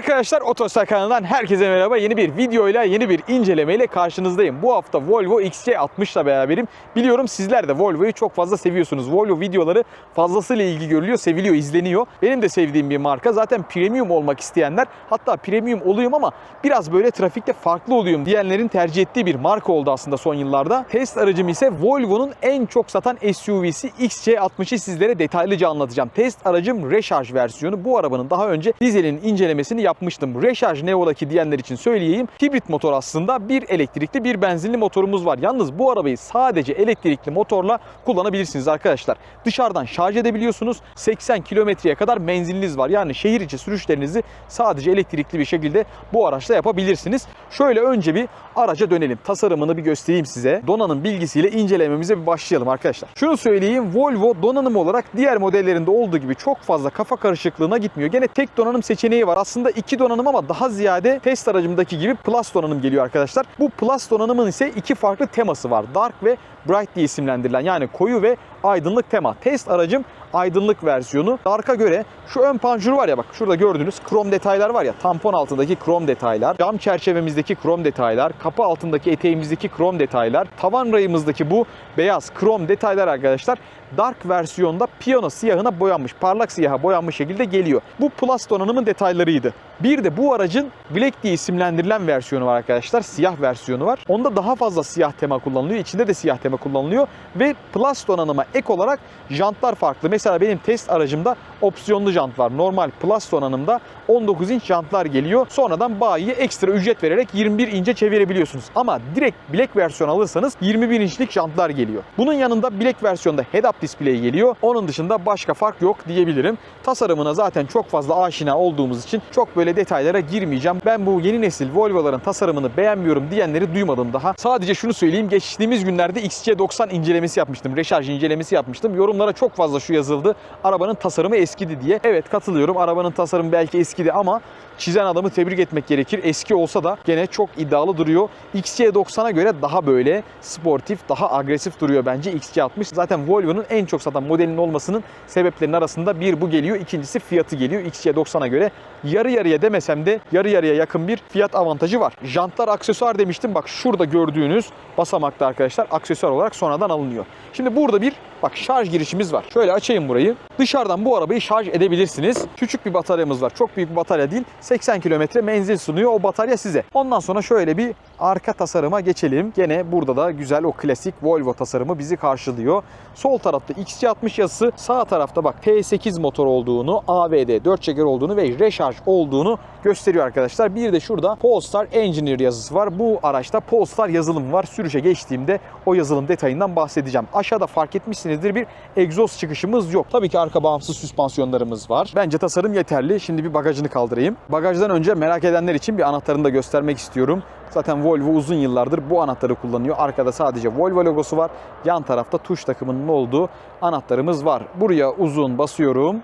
Arkadaşlar Otostar kanalından herkese merhaba. Yeni bir videoyla, yeni bir incelemeyle karşınızdayım. Bu hafta Volvo XC60 ile beraberim. Biliyorum sizler de Volvo'yu çok fazla seviyorsunuz. Volvo videoları fazlasıyla ilgi görülüyor, seviliyor, izleniyor. Benim de sevdiğim bir marka. Zaten premium olmak isteyenler, hatta premium olayım ama biraz böyle trafikte farklı olayım diyenlerin tercih ettiği bir marka oldu aslında son yıllarda. Test aracım ise Volvo'nun en çok satan SUV'si XC60'ı sizlere detaylıca anlatacağım. Test aracım Recharge versiyonu. Bu arabanın daha önce dizelin incelemesini yapmıştım. Recharge ne ola diyenler için söyleyeyim. Hibrit motor aslında bir elektrikli bir benzinli motorumuz var. Yalnız bu arabayı sadece elektrikli motorla kullanabilirsiniz arkadaşlar. Dışarıdan şarj edebiliyorsunuz. 80 kilometreye kadar menziliniz var. Yani şehir içi sürüşlerinizi sadece elektrikli bir şekilde bu araçla yapabilirsiniz. Şöyle önce bir araca dönelim. Tasarımını bir göstereyim size. Donanım bilgisiyle incelememize bir başlayalım arkadaşlar. Şunu söyleyeyim. Volvo donanım olarak diğer modellerinde olduğu gibi çok fazla kafa karışıklığına gitmiyor. Gene tek donanım seçeneği var. Aslında iki donanım ama daha ziyade test aracımdaki gibi Plus donanım geliyor arkadaşlar. Bu Plus donanımın ise iki farklı teması var. Dark ve Bright diye isimlendirilen yani koyu ve aydınlık tema. Test aracım aydınlık versiyonu. Dark'a göre şu ön panjuru var ya bak şurada gördüğünüz krom detaylar var ya tampon altındaki krom detaylar, cam çerçevemizdeki krom detaylar, kapı altındaki eteğimizdeki krom detaylar, tavan rayımızdaki bu beyaz krom detaylar arkadaşlar Dark versiyonda piyano siyahına boyanmış, parlak siyaha boyanmış şekilde geliyor. Bu Plus donanımın detaylarıydı. Bir de bu aracın Black diye isimlendirilen versiyonu var arkadaşlar. Siyah versiyonu var. Onda daha fazla siyah tema kullanılıyor. İçinde de siyah tema kullanılıyor. Ve Plus donanıma ek olarak jantlar farklı. Mesela benim test aracımda opsiyonlu jant var. Normal Plus donanımda 19 inç jantlar geliyor. Sonradan bayiye ekstra ücret vererek 21 ince çevirebiliyorsunuz. Ama direkt Black versiyon alırsanız 21 inçlik jantlar geliyor. Bunun yanında Black versiyonda head-up display geliyor. Onun dışında başka fark yok diyebilirim. Tasarımına zaten çok fazla aşina olduğumuz için çok böyle detaylara girmeyeceğim. Ben bu yeni nesil Volvo'ların tasarımını beğenmiyorum diyenleri duymadım daha. Sadece şunu söyleyeyim. Geçtiğimiz günlerde XC90 incelemesi yapmıştım. Recharge incelemesi yapmıştım. Yorumlara çok fazla şu yazıldı. Arabanın tasarımı eskidi diye. Evet katılıyorum. Arabanın tasarımı belki eskidi ama çizen adamı tebrik etmek gerekir. Eski olsa da gene çok iddialı duruyor. XC90'a göre daha böyle sportif, daha agresif duruyor bence XC60. Zaten Volvo'nun en çok satan modelinin olmasının sebeplerinin arasında bir bu geliyor. İkincisi fiyatı geliyor. XC90'a göre yarı yarıya demesem de yarı yarıya yakın bir fiyat avantajı var. Jantlar aksesuar demiştim. Bak şurada gördüğünüz basamakta arkadaşlar aksesuar olarak sonradan alınıyor. Şimdi burada bir bak şarj girişimiz var. Şöyle açayım burayı. Dışarıdan bu arabayı şarj edebilirsiniz. Küçük bir bataryamız var. Çok büyük bir batarya değil. 80 kilometre menzil sunuyor o batarya size. Ondan sonra şöyle bir arka tasarıma geçelim. Gene burada da güzel o klasik Volvo tasarımı bizi karşılıyor. Sol tarafta XC60 yazısı, sağ tarafta bak T8 motor olduğunu, AVD 4 çeker olduğunu ve Recharge olduğunu gösteriyor arkadaşlar. Bir de şurada Polestar Engineer yazısı var. Bu araçta Polestar yazılım var. Sürüşe geçtiğimde o yazılım detayından bahsedeceğim. Aşağıda fark etmişsinizdir bir egzoz çıkışımız yok. Tabii ki arka bağımsız süspansiyonlarımız var. Bence tasarım yeterli. Şimdi bir bagajını kaldırayım. Bagajdan önce merak edenler için bir anahtarını da göstermek istiyorum. Zaten Volvo uzun yıllardır bu anahtarı kullanıyor. Arkada sadece Volvo logosu var. Yan tarafta tuş takımının olduğu anahtarımız var. Buraya uzun basıyorum.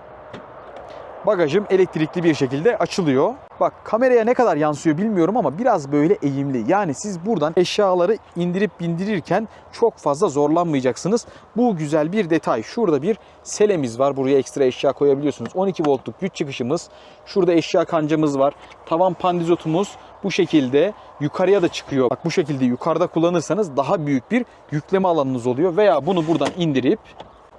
Bagajım elektrikli bir şekilde açılıyor. Bak kameraya ne kadar yansıyor bilmiyorum ama biraz böyle eğimli. Yani siz buradan eşyaları indirip bindirirken çok fazla zorlanmayacaksınız. Bu güzel bir detay. Şurada bir selemiz var. Buraya ekstra eşya koyabiliyorsunuz. 12 voltluk güç çıkışımız. Şurada eşya kancamız var. Tavan pandizotumuz bu şekilde yukarıya da çıkıyor. Bak bu şekilde yukarıda kullanırsanız daha büyük bir yükleme alanınız oluyor. Veya bunu buradan indirip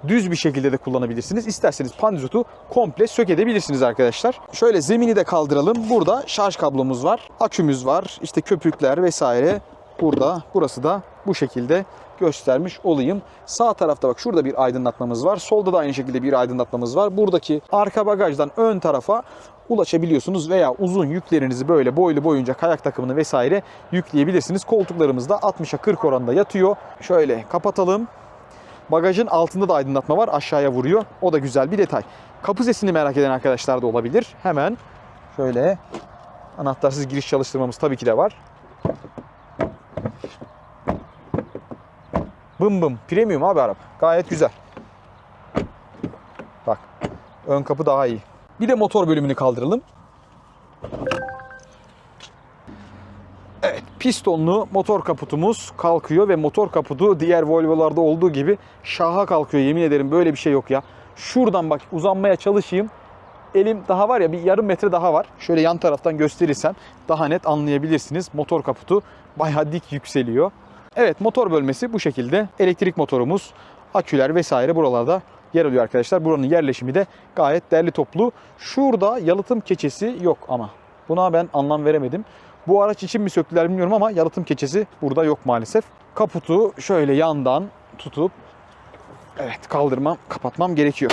düz bir şekilde de kullanabilirsiniz. İsterseniz pandizotu komple sök edebilirsiniz arkadaşlar. Şöyle zemini de kaldıralım. Burada şarj kablomuz var. Akümüz var. İşte köpükler vesaire. Burada. Burası da bu şekilde göstermiş olayım. Sağ tarafta bak şurada bir aydınlatmamız var. Solda da aynı şekilde bir aydınlatmamız var. Buradaki arka bagajdan ön tarafa ulaşabiliyorsunuz veya uzun yüklerinizi böyle boylu boyunca kayak takımını vesaire yükleyebilirsiniz. Koltuklarımız da 60'a 40 oranında yatıyor. Şöyle kapatalım. Bagajın altında da aydınlatma var. Aşağıya vuruyor. O da güzel bir detay. Kapı sesini merak eden arkadaşlar da olabilir. Hemen şöyle anahtarsız giriş çalıştırmamız tabii ki de var. Bım bım. Premium abi araba. Gayet güzel. Bak. Ön kapı daha iyi. Bir de motor bölümünü kaldıralım. Pistonlu motor kaputumuz kalkıyor ve motor kaputu diğer Volvo'larda olduğu gibi şaha kalkıyor. Yemin ederim böyle bir şey yok ya. Şuradan bak uzanmaya çalışayım. elim daha var ya bir yarım metre daha var. Şöyle yan taraftan gösterirsem daha net anlayabilirsiniz. Motor kaputu bayağı dik yükseliyor. Evet motor bölmesi bu şekilde. Elektrik motorumuz, aküler vesaire buralarda yer alıyor arkadaşlar. Buranın yerleşimi de gayet derli toplu. Şurada yalıtım keçesi yok ama. Buna ben anlam veremedim. Bu araç için mi söktüler bilmiyorum ama yalıtım keçesi burada yok maalesef. Kaputu şöyle yandan tutup evet kaldırmam, kapatmam gerekiyor.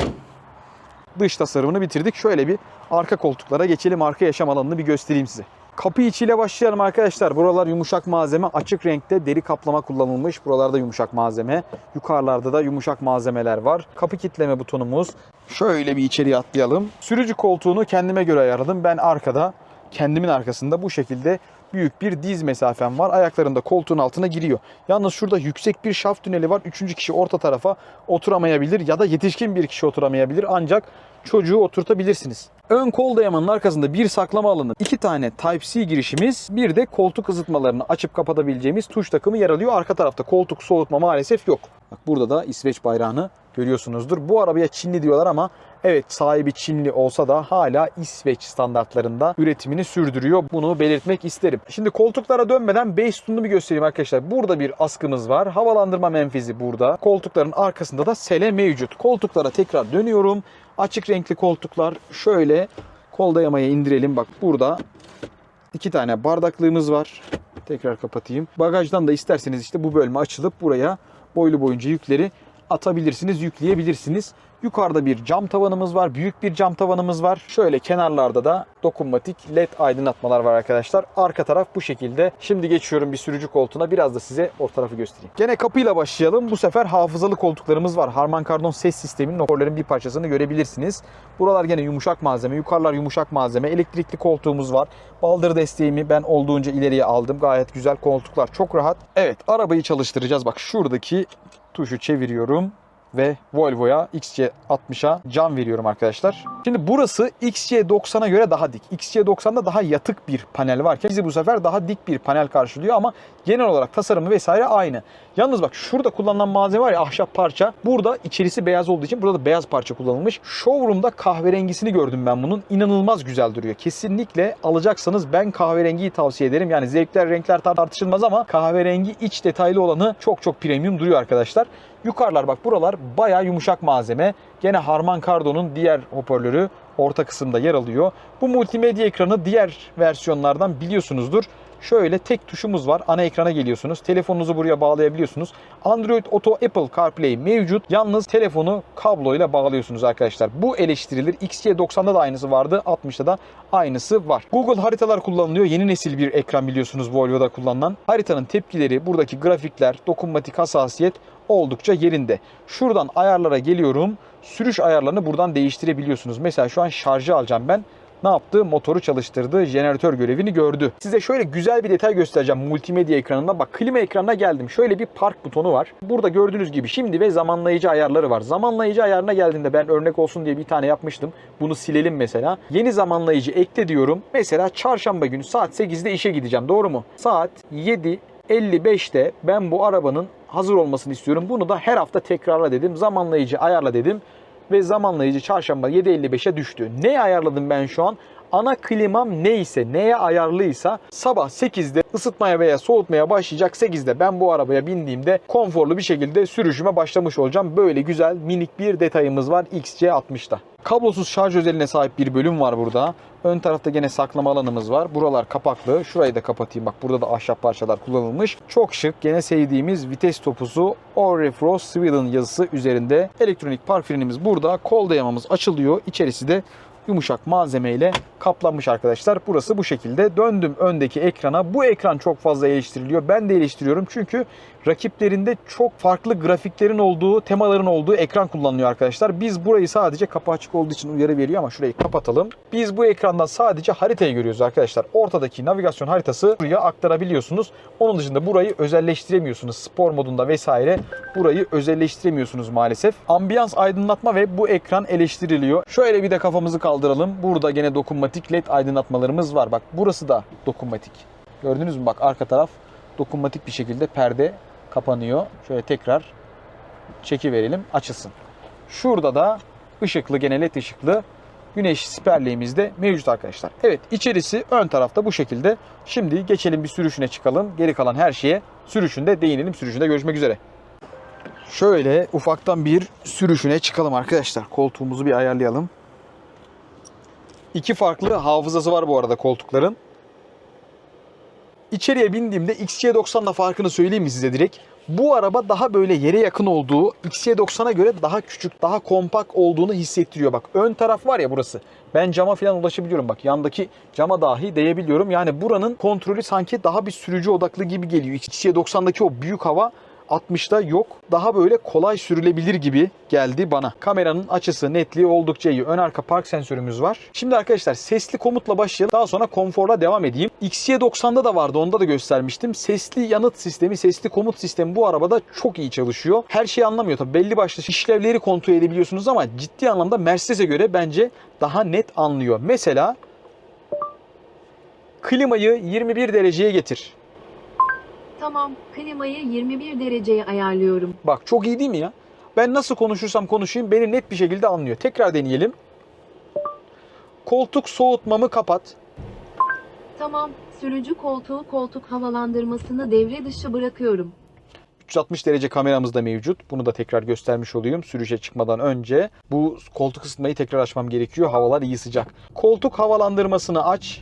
Dış tasarımını bitirdik. Şöyle bir arka koltuklara geçelim. Arka yaşam alanını bir göstereyim size. Kapı içiyle başlayalım arkadaşlar. Buralar yumuşak malzeme. Açık renkte deri kaplama kullanılmış. Buralarda yumuşak malzeme. Yukarılarda da yumuşak malzemeler var. Kapı kitleme butonumuz. Şöyle bir içeriye atlayalım. Sürücü koltuğunu kendime göre ayarladım. Ben arkada, kendimin arkasında bu şekilde büyük bir diz mesafem var. Ayaklarım da koltuğun altına giriyor. Yalnız şurada yüksek bir şaft tüneli var. Üçüncü kişi orta tarafa oturamayabilir ya da yetişkin bir kişi oturamayabilir. Ancak çocuğu oturtabilirsiniz. Ön kol dayamanın arkasında bir saklama alanı, iki tane Type-C girişimiz, bir de koltuk ısıtmalarını açıp kapatabileceğimiz tuş takımı yer alıyor. Arka tarafta koltuk soğutma maalesef yok. Bak burada da İsveç bayrağını görüyorsunuzdur. Bu arabaya Çinli diyorlar ama evet sahibi Çinli olsa da hala İsveç standartlarında üretimini sürdürüyor. Bunu belirtmek isterim. Şimdi koltuklara dönmeden base sütununu bir göstereyim arkadaşlar. Burada bir askımız var. Havalandırma menfezi burada. Koltukların arkasında da sele mevcut. Koltuklara tekrar dönüyorum. Açık renkli koltuklar şöyle kol dayamaya indirelim. Bak burada iki tane bardaklığımız var. Tekrar kapatayım. Bagajdan da isterseniz işte bu bölme açılıp buraya boylu boyunca yükleri atabilirsiniz, yükleyebilirsiniz. Yukarıda bir cam tavanımız var. Büyük bir cam tavanımız var. Şöyle kenarlarda da dokunmatik led aydınlatmalar var arkadaşlar. Arka taraf bu şekilde. Şimdi geçiyorum bir sürücü koltuğuna. Biraz da size o tarafı göstereyim. Gene kapıyla başlayalım. Bu sefer hafızalı koltuklarımız var. Harman Kardon ses sisteminin hoparlörlerin bir parçasını görebilirsiniz. Buralar gene yumuşak malzeme. Yukarılar yumuşak malzeme. Elektrikli koltuğumuz var. Baldır desteğimi ben olduğunca ileriye aldım. Gayet güzel koltuklar. Çok rahat. Evet arabayı çalıştıracağız. Bak şuradaki tuşu çeviriyorum ve Volvo'ya XC60'a cam veriyorum arkadaşlar. Şimdi burası XC90'a göre daha dik. XC90'da daha yatık bir panel varken bizi bu sefer daha dik bir panel karşılıyor ama genel olarak tasarımı vesaire aynı. Yalnız bak şurada kullanılan malzeme var ya ahşap parça. Burada içerisi beyaz olduğu için burada da beyaz parça kullanılmış. Showroom'da kahverengisini gördüm ben bunun. İnanılmaz güzel duruyor. Kesinlikle alacaksanız ben kahverengiyi tavsiye ederim. Yani zevkler renkler tartışılmaz ama kahverengi iç detaylı olanı çok çok premium duruyor arkadaşlar. Yukarılar bak buralar bayağı yumuşak malzeme. Gene Harman Kardon'un diğer hoparlörü orta kısımda yer alıyor. Bu multimedya ekranı diğer versiyonlardan biliyorsunuzdur. Şöyle tek tuşumuz var. Ana ekrana geliyorsunuz. Telefonunuzu buraya bağlayabiliyorsunuz. Android Auto Apple CarPlay mevcut. Yalnız telefonu kabloyla bağlıyorsunuz arkadaşlar. Bu eleştirilir. XC90'da da aynısı vardı. 60'da da aynısı var. Google haritalar kullanılıyor. Yeni nesil bir ekran biliyorsunuz Volvo'da kullanılan. Haritanın tepkileri, buradaki grafikler, dokunmatik hassasiyet oldukça yerinde. Şuradan ayarlara geliyorum. Sürüş ayarlarını buradan değiştirebiliyorsunuz. Mesela şu an şarjı alacağım ben ne yaptı? Motoru çalıştırdı. Jeneratör görevini gördü. Size şöyle güzel bir detay göstereceğim multimedya ekranında. Bak klima ekranına geldim. Şöyle bir park butonu var. Burada gördüğünüz gibi şimdi ve zamanlayıcı ayarları var. Zamanlayıcı ayarına geldiğinde ben örnek olsun diye bir tane yapmıştım. Bunu silelim mesela. Yeni zamanlayıcı ekle diyorum. Mesela çarşamba günü saat 8'de işe gideceğim. Doğru mu? Saat 7 55'te ben bu arabanın hazır olmasını istiyorum. Bunu da her hafta tekrarla dedim. Zamanlayıcı ayarla dedim ve zamanlayıcı çarşamba 7.55'e düştü. Ne ayarladım ben şu an? Ana klimam neyse, neye ayarlıysa sabah 8'de ısıtmaya veya soğutmaya başlayacak 8'de ben bu arabaya bindiğimde konforlu bir şekilde sürüşüme başlamış olacağım. Böyle güzel minik bir detayımız var XC60'da. Kablosuz şarj özeline sahip bir bölüm var burada. Ön tarafta gene saklama alanımız var. Buralar kapaklı. Şurayı da kapatayım. Bak burada da ahşap parçalar kullanılmış. Çok şık. Gene sevdiğimiz vites topuzu Orifrost Sweden yazısı üzerinde. Elektronik park frenimiz burada. Kol dayamamız açılıyor. İçerisi de yumuşak malzemeyle kaplanmış arkadaşlar. Burası bu şekilde. Döndüm öndeki ekrana. Bu ekran çok fazla eleştiriliyor. Ben de eleştiriyorum çünkü rakiplerinde çok farklı grafiklerin olduğu, temaların olduğu ekran kullanılıyor arkadaşlar. Biz burayı sadece kapı açık olduğu için uyarı veriyor ama şurayı kapatalım. Biz bu ekrandan sadece haritayı görüyoruz arkadaşlar. Ortadaki navigasyon haritası buraya aktarabiliyorsunuz. Onun dışında burayı özelleştiremiyorsunuz. Spor modunda vesaire burayı özelleştiremiyorsunuz maalesef. Ambiyans aydınlatma ve bu ekran eleştiriliyor. Şöyle bir de kafamızı kaldıralım. Burada gene dokunmatik led aydınlatmalarımız var. Bak burası da dokunmatik. Gördünüz mü? Bak arka taraf dokunmatik bir şekilde perde kapanıyor. Şöyle tekrar çeki verelim açılsın. Şurada da ışıklı gene led ışıklı güneş siperliğimiz de mevcut arkadaşlar. Evet içerisi ön tarafta bu şekilde. Şimdi geçelim bir sürüşüne çıkalım. Geri kalan her şeye sürüşünde değinelim. Sürüşünde görüşmek üzere. Şöyle ufaktan bir sürüşüne çıkalım arkadaşlar. Koltuğumuzu bir ayarlayalım. İki farklı hafızası var bu arada koltukların. İçeriye bindiğimde XC90'la farkını söyleyeyim mi size direkt? Bu araba daha böyle yere yakın olduğu, XC90'a göre daha küçük, daha kompak olduğunu hissettiriyor. Bak ön taraf var ya burası. Ben cama falan ulaşabiliyorum. Bak yandaki cama dahi değebiliyorum. Yani buranın kontrolü sanki daha bir sürücü odaklı gibi geliyor. XC90'daki o büyük hava 60'ta yok. Daha böyle kolay sürülebilir gibi geldi bana. Kameranın açısı, netliği oldukça iyi. Ön arka park sensörümüz var. Şimdi arkadaşlar sesli komutla başlayalım. Daha sonra konforla devam edeyim. XC90'da da vardı. Onda da göstermiştim. Sesli yanıt sistemi, sesli komut sistemi bu arabada çok iyi çalışıyor. Her şeyi anlamıyor tabii. Belli başlı işlevleri kontrol edebiliyorsunuz ama ciddi anlamda Mercedes'e göre bence daha net anlıyor. Mesela klimayı 21 dereceye getir. Tamam, klimayı 21 dereceye ayarlıyorum. Bak çok iyi değil mi ya? Ben nasıl konuşursam konuşayım beni net bir şekilde anlıyor. Tekrar deneyelim. Koltuk soğutmamı kapat. Tamam, sürücü koltuğu koltuk havalandırmasını devre dışı bırakıyorum. 360 derece kameramız da mevcut. Bunu da tekrar göstermiş olayım sürüşe çıkmadan önce. Bu koltuk ısıtmayı tekrar açmam gerekiyor. Havalar iyi sıcak. Koltuk havalandırmasını aç.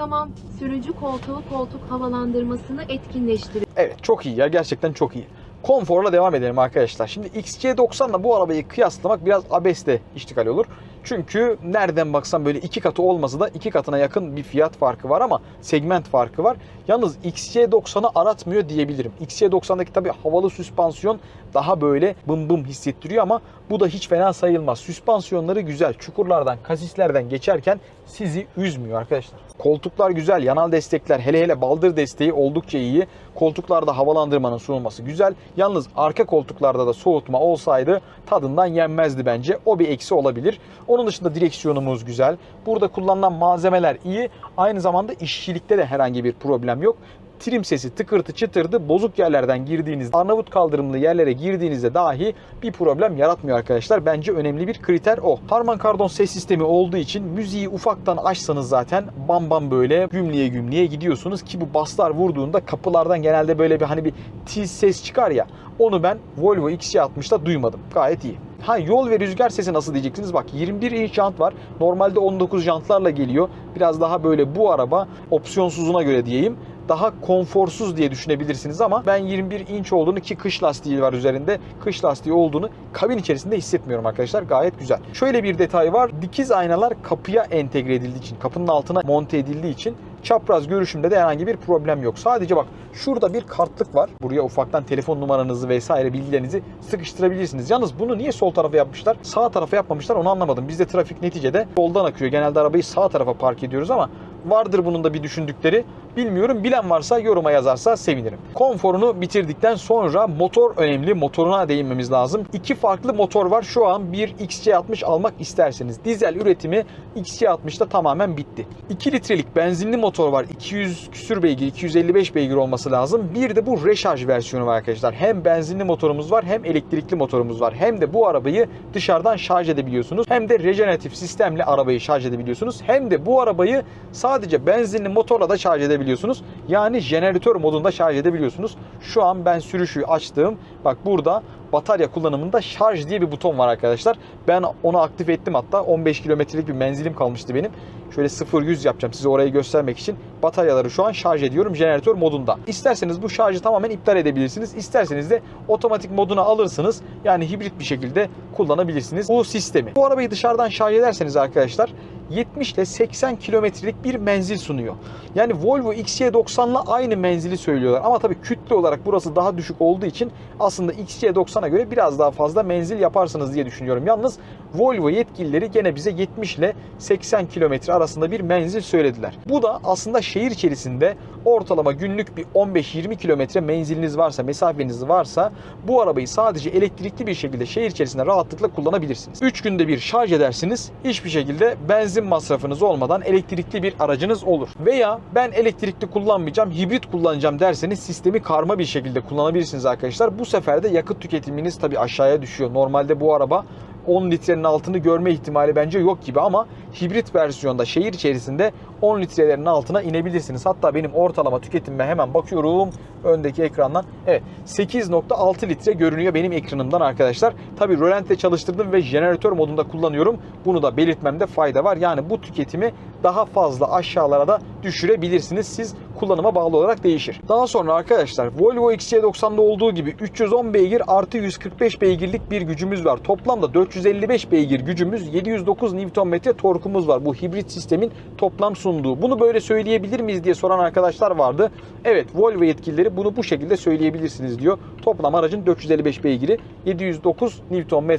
Tamam, sürücü koltuğu koltuk havalandırmasını etkinleştir. Evet çok iyi ya gerçekten çok iyi. Konforla devam edelim arkadaşlar. Şimdi XC90'la bu arabayı kıyaslamak biraz abeste iştikal olur. Çünkü nereden baksan böyle iki katı olmasa da iki katına yakın bir fiyat farkı var ama segment farkı var. Yalnız XC90'ı aratmıyor diyebilirim. XC90'daki tabii havalı süspansiyon daha böyle bım bım hissettiriyor ama bu da hiç fena sayılmaz. Süspansiyonları güzel. Çukurlardan, kasislerden geçerken sizi üzmüyor arkadaşlar. Koltuklar güzel. Yanal destekler hele hele baldır desteği oldukça iyi. Koltuklarda havalandırmanın sunulması güzel. Yalnız arka koltuklarda da soğutma olsaydı tadından yenmezdi bence. O bir eksi olabilir. Onun dışında direksiyonumuz güzel. Burada kullanılan malzemeler iyi. Aynı zamanda işçilikte de herhangi bir problem yok trim sesi tıkırtı çıtırdı bozuk yerlerden girdiğinizde Arnavut kaldırımlı yerlere girdiğinizde dahi bir problem yaratmıyor arkadaşlar. Bence önemli bir kriter o. Harman Kardon ses sistemi olduğu için müziği ufaktan açsanız zaten bam bam böyle gümleye gümleye gidiyorsunuz ki bu baslar vurduğunda kapılardan genelde böyle bir hani bir tiz ses çıkar ya onu ben Volvo XC60'da duymadım. Gayet iyi. Ha yol ve rüzgar sesi nasıl diyeceksiniz? Bak 21 inç jant var. Normalde 19 jantlarla geliyor. Biraz daha böyle bu araba opsiyonsuzuna göre diyeyim daha konforsuz diye düşünebilirsiniz ama ben 21 inç olduğunu ki kış lastiği var üzerinde. Kış lastiği olduğunu kabin içerisinde hissetmiyorum arkadaşlar. Gayet güzel. Şöyle bir detay var. Dikiz aynalar kapıya entegre edildiği için, kapının altına monte edildiği için çapraz görüşümde de herhangi bir problem yok. Sadece bak şurada bir kartlık var. Buraya ufaktan telefon numaranızı vesaire bilgilerinizi sıkıştırabilirsiniz. Yalnız bunu niye sol tarafa yapmışlar? Sağ tarafa yapmamışlar onu anlamadım. Bizde trafik neticede soldan akıyor. Genelde arabayı sağ tarafa park ediyoruz ama vardır bunun da bir düşündükleri. Bilmiyorum. Bilen varsa yoruma yazarsa sevinirim. Konforunu bitirdikten sonra motor önemli. Motoruna değinmemiz lazım. İki farklı motor var. Şu an bir XC60 almak isterseniz. Dizel üretimi XC60'da tamamen bitti. 2 litrelik benzinli motor var. 200 küsür beygir, 255 beygir olması lazım. Bir de bu recharge versiyonu var arkadaşlar. Hem benzinli motorumuz var hem elektrikli motorumuz var. Hem de bu arabayı dışarıdan şarj edebiliyorsunuz. Hem de rejeneratif sistemle arabayı şarj edebiliyorsunuz. Hem de bu arabayı sadece benzinli motorla da şarj edebiliyorsunuz. Yani jeneratör modunda şarj edebiliyorsunuz. Şu an ben sürüşü açtığım bak burada batarya kullanımında şarj diye bir buton var arkadaşlar. Ben onu aktif ettim hatta 15 kilometrelik bir menzilim kalmıştı benim. Şöyle 0-100 yapacağım size orayı göstermek için. Bataryaları şu an şarj ediyorum jeneratör modunda. İsterseniz bu şarjı tamamen iptal edebilirsiniz. İsterseniz de otomatik moduna alırsınız. Yani hibrit bir şekilde kullanabilirsiniz bu sistemi. Bu arabayı dışarıdan şarj ederseniz arkadaşlar 70 ile 80 kilometrelik bir menzil sunuyor. Yani Volvo XC90'la aynı menzili söylüyorlar. Ama tabii kütle olarak burası daha düşük olduğu için aslında XC90'a göre biraz daha fazla menzil yaparsınız diye düşünüyorum. Yalnız Volvo yetkilileri gene bize 70 ile 80 kilometre arasında bir menzil söylediler. Bu da aslında şehir içerisinde ortalama günlük bir 15-20 kilometre menziliniz varsa, mesafeniz varsa bu arabayı sadece elektrikli bir şekilde şehir içerisinde rahatlıkla kullanabilirsiniz. 3 günde bir şarj edersiniz. Hiçbir şekilde benzin masrafınız olmadan elektrikli bir aracınız olur. Veya ben elektrikli kullanmayacağım, hibrit kullanacağım derseniz sistemi karma bir şekilde kullanabilirsiniz arkadaşlar. Bu sefer de yakıt tüketiminiz tabi aşağıya düşüyor. Normalde bu araba 10 litrenin altını görme ihtimali bence yok gibi ama hibrit versiyonda şehir içerisinde 10 litrelerin altına inebilirsiniz. Hatta benim ortalama tüketimime hemen bakıyorum öndeki ekrandan. Evet 8.6 litre görünüyor benim ekranımdan arkadaşlar. Tabi rölantle çalıştırdım ve jeneratör modunda kullanıyorum. Bunu da belirtmemde fayda var. Yani bu tüketimi daha fazla aşağılara da düşürebilirsiniz. Siz kullanıma bağlı olarak değişir. Daha sonra arkadaşlar Volvo XC90'da olduğu gibi 310 beygir artı 145 beygirlik bir gücümüz var. Toplamda 455 beygir gücümüz 709 Nm torkumuz var. Bu hibrit sistemin toplam sunduğu. Bunu böyle söyleyebilir miyiz diye soran arkadaşlar vardı. Evet Volvo yetkilileri bunu bu şekilde söyleyebilirsiniz diyor. Toplam aracın 455 beygiri 709 Nm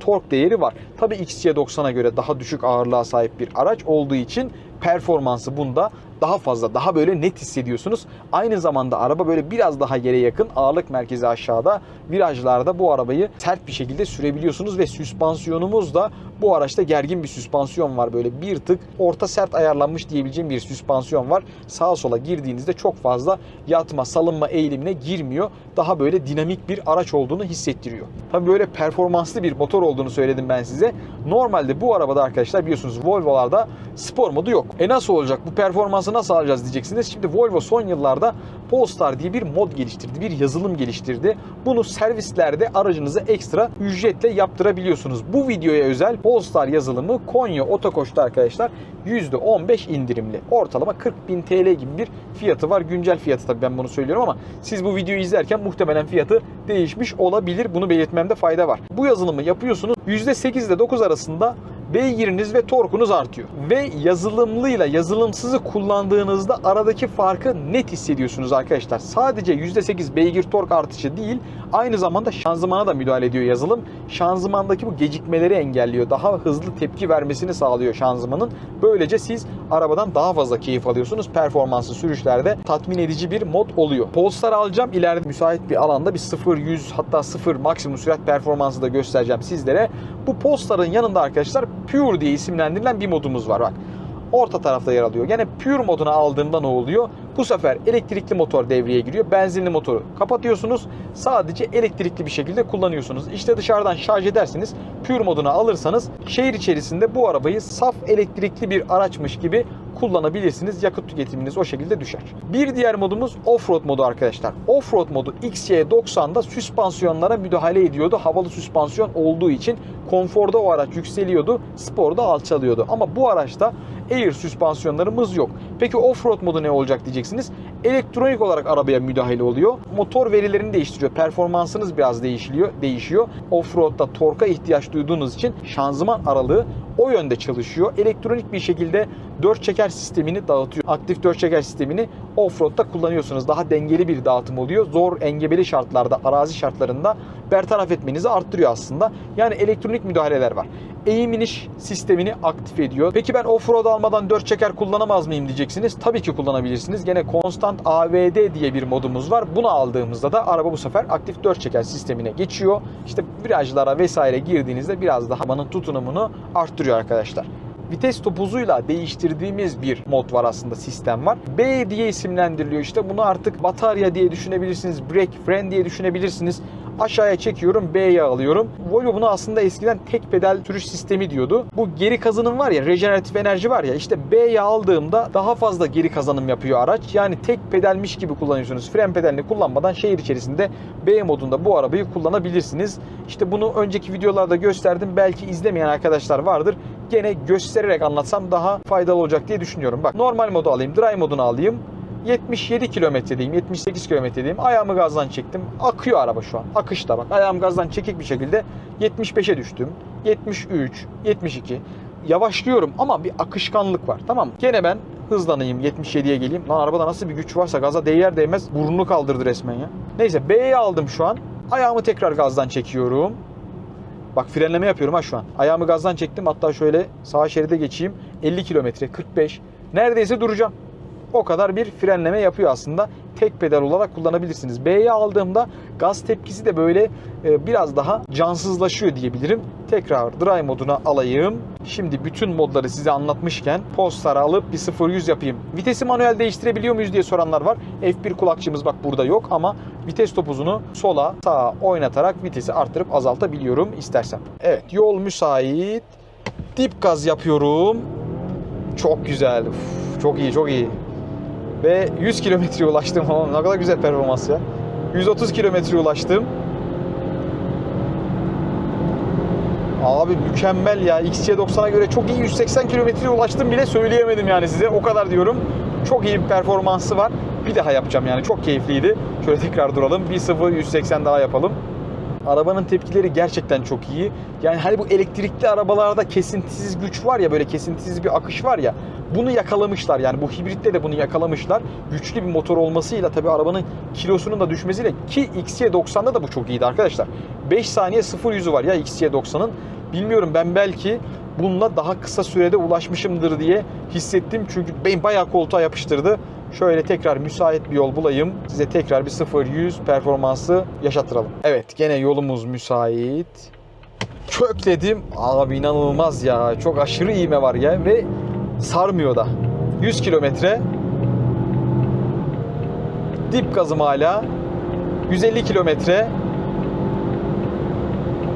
tork değeri var. Tabi XC90'a göre daha düşük ağırlığa sahip bir araç olduğu için performansı bunda daha fazla, daha böyle net hissediyorsunuz. Aynı zamanda araba böyle biraz daha yere yakın, ağırlık merkezi aşağıda, virajlarda bu arabayı sert bir şekilde sürebiliyorsunuz ve süspansiyonumuz da bu araçta gergin bir süspansiyon var. Böyle bir tık orta sert ayarlanmış diyebileceğim bir süspansiyon var. Sağa sola girdiğinizde çok fazla yatma, salınma eğilimine girmiyor. Daha böyle dinamik bir araç olduğunu hissettiriyor. Tabii böyle performanslı bir motor olduğunu söyledim ben size. Normalde bu arabada arkadaşlar biliyorsunuz Volvo'larda spor modu yok. E nasıl olacak? Bu performansı nasıl alacağız diyeceksiniz. Şimdi Volvo son yıllarda Polestar diye bir mod geliştirdi. Bir yazılım geliştirdi. Bunu servislerde aracınıza ekstra ücretle yaptırabiliyorsunuz. Bu videoya özel Polestar yazılımı Konya Otokoç'ta arkadaşlar %15 indirimli. Ortalama 40 bin TL gibi bir fiyatı var. Güncel fiyatı tabii ben bunu söylüyorum ama siz bu videoyu izlerken muhtemelen fiyatı değişmiş olabilir. Bunu belirtmemde fayda var. Bu yazılımı yapıyorsunuz. %8 ile 9 arasında beygiriniz ve torkunuz artıyor. Ve yazılımlıyla yazılımsızı kullandığınızda aradaki farkı net hissediyorsunuz arkadaşlar. Sadece %8 beygir tork artışı değil, aynı zamanda şanzımana da müdahale ediyor yazılım. Şanzımandaki bu gecikmeleri engelliyor. Daha hızlı tepki vermesini sağlıyor şanzımanın. Böylece siz arabadan daha fazla keyif alıyorsunuz. Performansı sürüşlerde tatmin edici bir mod oluyor. Polestar alacağım. İleride müsait bir alanda bir 0-100 hatta 0 maksimum sürat performansı da göstereceğim sizlere. Bu Polestar'ın yanında arkadaşlar Pure diye isimlendirilen bir modumuz var. Bak orta tarafta yer alıyor. Yani Pure moduna aldığımda ne oluyor? Bu sefer elektrikli motor devreye giriyor. Benzinli motoru kapatıyorsunuz. Sadece elektrikli bir şekilde kullanıyorsunuz. İşte dışarıdan şarj edersiniz. Pure moduna alırsanız şehir içerisinde bu arabayı saf elektrikli bir araçmış gibi kullanabilirsiniz. Yakıt tüketiminiz o şekilde düşer. Bir diğer modumuz Offroad modu arkadaşlar. Offroad modu XC90'da süspansiyonlara müdahale ediyordu. Havalı süspansiyon olduğu için konforda o araç yükseliyordu, sporda alçalıyordu. Ama bu araçta Air süspansiyonlarımız yok. Peki offroad modu ne olacak diyeceksiniz. Elektronik olarak arabaya müdahale oluyor. Motor verilerini değiştiriyor. Performansınız biraz değişiyor. değişiyor. Offroad'da torka ihtiyaç duyduğunuz için şanzıman aralığı o yönde çalışıyor. Elektronik bir şekilde 4 çeker sistemini dağıtıyor. Aktif 4 çeker sistemini offroad'da kullanıyorsunuz. Daha dengeli bir dağıtım oluyor. Zor engebeli şartlarda, arazi şartlarında bertaraf etmenizi arttırıyor aslında. Yani elektronik müdahaleler var. Eğim iniş sistemini aktif ediyor. Peki ben offroad almadan 4 çeker kullanamaz mıyım diyeceksiniz. Tabii ki kullanabilirsiniz. Gene Constant AVD diye bir modumuz var. Bunu aldığımızda da araba bu sefer aktif 4 çeker sistemine geçiyor. İşte virajlara vesaire girdiğinizde biraz daha arabanın tutunumunu arttırıyor arkadaşlar vites topuzuyla değiştirdiğimiz bir mod var aslında sistem var. B diye isimlendiriliyor işte bunu artık batarya diye düşünebilirsiniz, brake, fren diye düşünebilirsiniz. Aşağıya çekiyorum, B'ye alıyorum. Volvo bunu aslında eskiden tek pedal sürüş sistemi diyordu. Bu geri kazanım var ya, rejeneratif enerji var ya işte B'ye aldığımda daha fazla geri kazanım yapıyor araç. Yani tek pedalmiş gibi kullanıyorsunuz. Fren pedalini kullanmadan şehir içerisinde B modunda bu arabayı kullanabilirsiniz. İşte bunu önceki videolarda gösterdim. Belki izlemeyen arkadaşlar vardır. Gene göstererek anlatsam daha faydalı olacak diye düşünüyorum. Bak normal modu alayım, dry modunu alayım. 77 kilometredeyim, 78 kilometredeyim. Ayağımı gazdan çektim. Akıyor araba şu an. Akışta bak. Ayağım gazdan çekik bir şekilde 75'e düştüm. 73, 72. Yavaşlıyorum ama bir akışkanlık var. Tamam mı? Gene ben hızlanayım 77'ye geleyim. Lan arabada nasıl bir güç varsa gaza değer değmez burnunu kaldırdı resmen ya. Neyse B'ye aldım şu an. Ayağımı tekrar gazdan çekiyorum. Bak frenleme yapıyorum ha şu an. Ayağımı gazdan çektim. Hatta şöyle sağ şeride geçeyim. 50 kilometre, 45. Neredeyse duracağım. O kadar bir frenleme yapıyor aslında. Tek pedal olarak kullanabilirsiniz. B'ye aldığımda gaz tepkisi de böyle e, biraz daha cansızlaşıyor diyebilirim. Tekrar dry moduna alayım. Şimdi bütün modları size anlatmışken Polestar'ı alıp bir 0-100 yapayım. Vitesi manuel değiştirebiliyor muyuz diye soranlar var. F1 kulakçımız bak burada yok ama vites topuzunu sola sağa oynatarak vitesi arttırıp azaltabiliyorum istersem. Evet yol müsait. Dip gaz yapıyorum. Çok güzel. Uf, çok iyi çok iyi. Ve 100 kilometreye ulaştım. Ama ne kadar güzel performans ya. 130 kilometreye ulaştım. Abi mükemmel ya. XC90'a göre çok iyi 180 kilometreye ulaştım bile söyleyemedim yani size. O kadar diyorum. Çok iyi bir performansı var. Bir daha yapacağım yani. Çok keyifliydi. Şöyle tekrar duralım. 1.0 180 daha yapalım. Arabanın tepkileri gerçekten çok iyi. Yani hani bu elektrikli arabalarda kesintisiz güç var ya böyle kesintisiz bir akış var ya bunu yakalamışlar yani bu hibritte de bunu yakalamışlar. Güçlü bir motor olmasıyla tabii arabanın kilosunun da düşmesiyle ki XC90'da da bu çok iyiydi arkadaşlar. 5 saniye 0 yüzü var ya XC90'ın. Bilmiyorum ben belki bununla daha kısa sürede ulaşmışımdır diye hissettim. Çünkü beni bayağı koltuğa yapıştırdı. Şöyle tekrar müsait bir yol bulayım. Size tekrar bir 0-100 performansı yaşatıralım. Evet gene yolumuz müsait. Kökledim. Abi inanılmaz ya. Çok aşırı iğme var ya ve sarmıyor da. 100 kilometre. Dip gazım hala. 150 kilometre.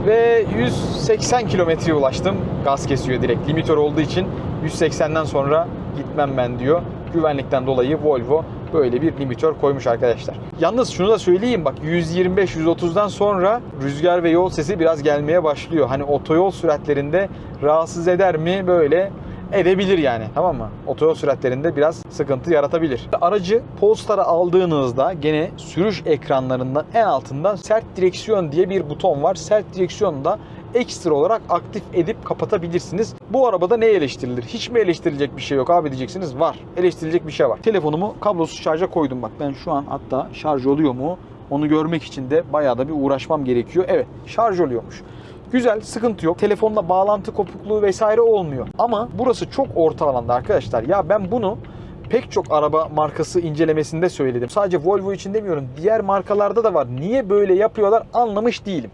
Ve 180 kilometreye ulaştım. Gaz kesiyor direkt. Limitör olduğu için 180'den sonra gitmem ben diyor. Güvenlikten dolayı Volvo böyle bir limitör koymuş arkadaşlar. Yalnız şunu da söyleyeyim bak 125-130'dan sonra rüzgar ve yol sesi biraz gelmeye başlıyor. Hani otoyol süratlerinde rahatsız eder mi böyle edebilir yani tamam mı? Otoyol süratlerinde biraz sıkıntı yaratabilir. Aracı Polestar'a aldığınızda gene sürüş ekranlarından en altında sert direksiyon diye bir buton var. Sert direksiyonu da ekstra olarak aktif edip kapatabilirsiniz. Bu arabada ne eleştirilir? Hiç mi eleştirilecek bir şey yok abi diyeceksiniz. Var. Eleştirilecek bir şey var. Telefonumu kablosuz şarja koydum. Bak ben şu an hatta şarj oluyor mu? Onu görmek için de bayağı da bir uğraşmam gerekiyor. Evet şarj oluyormuş. Güzel, sıkıntı yok. Telefonla bağlantı kopukluğu vesaire olmuyor. Ama burası çok orta alanda arkadaşlar. Ya ben bunu pek çok araba markası incelemesinde söyledim. Sadece Volvo için demiyorum. Diğer markalarda da var. Niye böyle yapıyorlar anlamış değilim.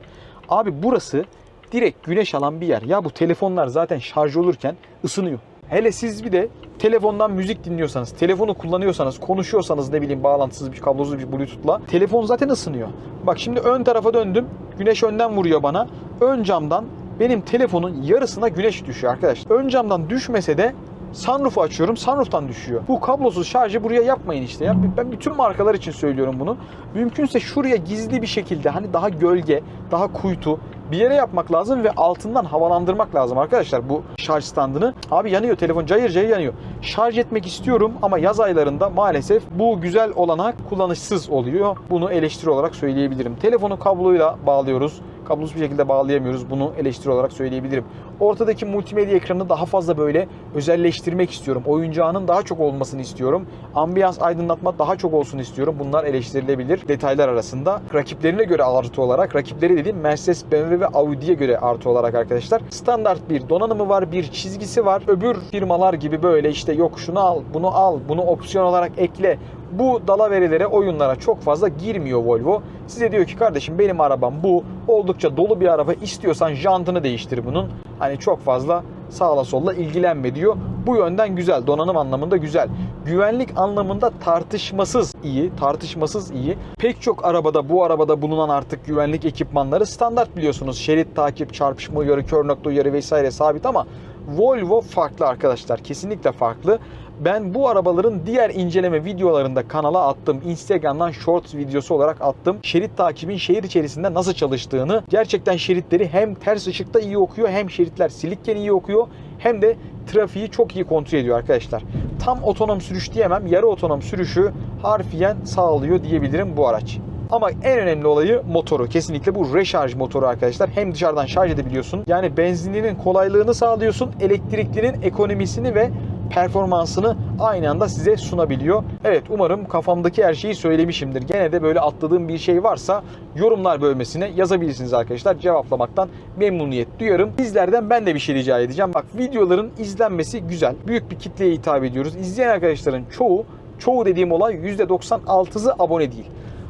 Abi burası direkt güneş alan bir yer. Ya bu telefonlar zaten şarj olurken ısınıyor. Hele siz bir de telefondan müzik dinliyorsanız, telefonu kullanıyorsanız, konuşuyorsanız ne bileyim bağlantısız bir kablosuz bir bluetooth'la telefon zaten ısınıyor. Bak şimdi ön tarafa döndüm. Güneş önden vuruyor bana. Ön camdan benim telefonun yarısına güneş düşüyor arkadaşlar. Ön camdan düşmese de sunroof'u açıyorum. Sunroof'tan düşüyor. Bu kablosuz şarjı buraya yapmayın işte ya. Ben bütün markalar için söylüyorum bunu. Mümkünse şuraya gizli bir şekilde hani daha gölge, daha kuytu bir yere yapmak lazım ve altından havalandırmak lazım arkadaşlar bu şarj standını. Abi yanıyor telefon cayır cayır yanıyor. Şarj etmek istiyorum ama yaz aylarında maalesef bu güzel olanak kullanışsız oluyor. Bunu eleştiri olarak söyleyebilirim. Telefonu kabloyla bağlıyoruz. Kablosuz bir şekilde bağlayamıyoruz. Bunu eleştiri olarak söyleyebilirim. Ortadaki multimedya ekranını daha fazla böyle özelleştirmek istiyorum. Oyuncağının daha çok olmasını istiyorum. Ambiyans aydınlatma daha çok olsun istiyorum. Bunlar eleştirilebilir detaylar arasında. Rakiplerine göre artı olarak, rakipleri dediğim Mercedes, BMW ve Audi'ye göre artı olarak arkadaşlar. Standart bir donanımı var, bir çizgisi var. Öbür firmalar gibi böyle işte yok şunu al, bunu al, bunu opsiyon olarak ekle. Bu dalaverelere, oyunlara çok fazla girmiyor Volvo. Size diyor ki kardeşim benim arabam bu. Oldukça dolu bir araba. İstiyorsan jantını değiştir bunun. Hani çok fazla sağla solla ilgilenme diyor. Bu yönden güzel. Donanım anlamında güzel. Güvenlik anlamında tartışmasız iyi. Tartışmasız iyi. Pek çok arabada bu arabada bulunan artık güvenlik ekipmanları standart biliyorsunuz. Şerit takip, çarpışma uyarı, kör nokta uyarı vesaire sabit ama Volvo farklı arkadaşlar. Kesinlikle farklı. Ben bu arabaların diğer inceleme videolarında kanala attım. Instagram'dan shorts videosu olarak attım. Şerit takibin şehir içerisinde nasıl çalıştığını. Gerçekten şeritleri hem ters ışıkta iyi okuyor hem şeritler silikken iyi okuyor. Hem de trafiği çok iyi kontrol ediyor arkadaşlar. Tam otonom sürüş diyemem. Yarı otonom sürüşü harfiyen sağlıyor diyebilirim bu araç. Ama en önemli olayı motoru. Kesinlikle bu recharge motoru arkadaşlar. Hem dışarıdan şarj edebiliyorsun. Yani benzinlinin kolaylığını sağlıyorsun. Elektriklinin ekonomisini ve performansını aynı anda size sunabiliyor. Evet umarım kafamdaki her şeyi söylemişimdir. Gene de böyle atladığım bir şey varsa yorumlar bölmesine yazabilirsiniz arkadaşlar. Cevaplamaktan memnuniyet duyarım. Sizlerden ben de bir şey rica edeceğim. Bak videoların izlenmesi güzel. Büyük bir kitleye hitap ediyoruz. İzleyen arkadaşların çoğu, çoğu dediğim olay %96'sı abone değil.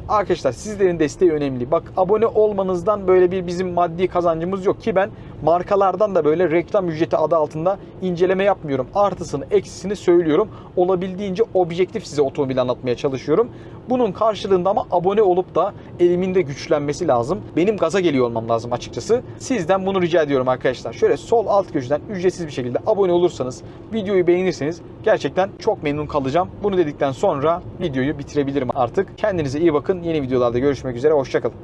Arkadaşlar sizlerin desteği önemli. Bak abone olmanızdan böyle bir bizim maddi kazancımız yok ki ben markalardan da böyle reklam ücreti adı altında inceleme yapmıyorum. Artısını, eksisini söylüyorum. Olabildiğince objektif size otomobil anlatmaya çalışıyorum. Bunun karşılığında ama abone olup da elimin de güçlenmesi lazım. Benim gaza geliyor olmam lazım açıkçası. Sizden bunu rica ediyorum arkadaşlar. Şöyle sol alt köşeden ücretsiz bir şekilde abone olursanız, videoyu beğenirseniz gerçekten çok memnun kalacağım. Bunu dedikten sonra videoyu bitirebilirim artık. Kendinize iyi bakın. Yeni videolarda görüşmek üzere. Hoşçakalın.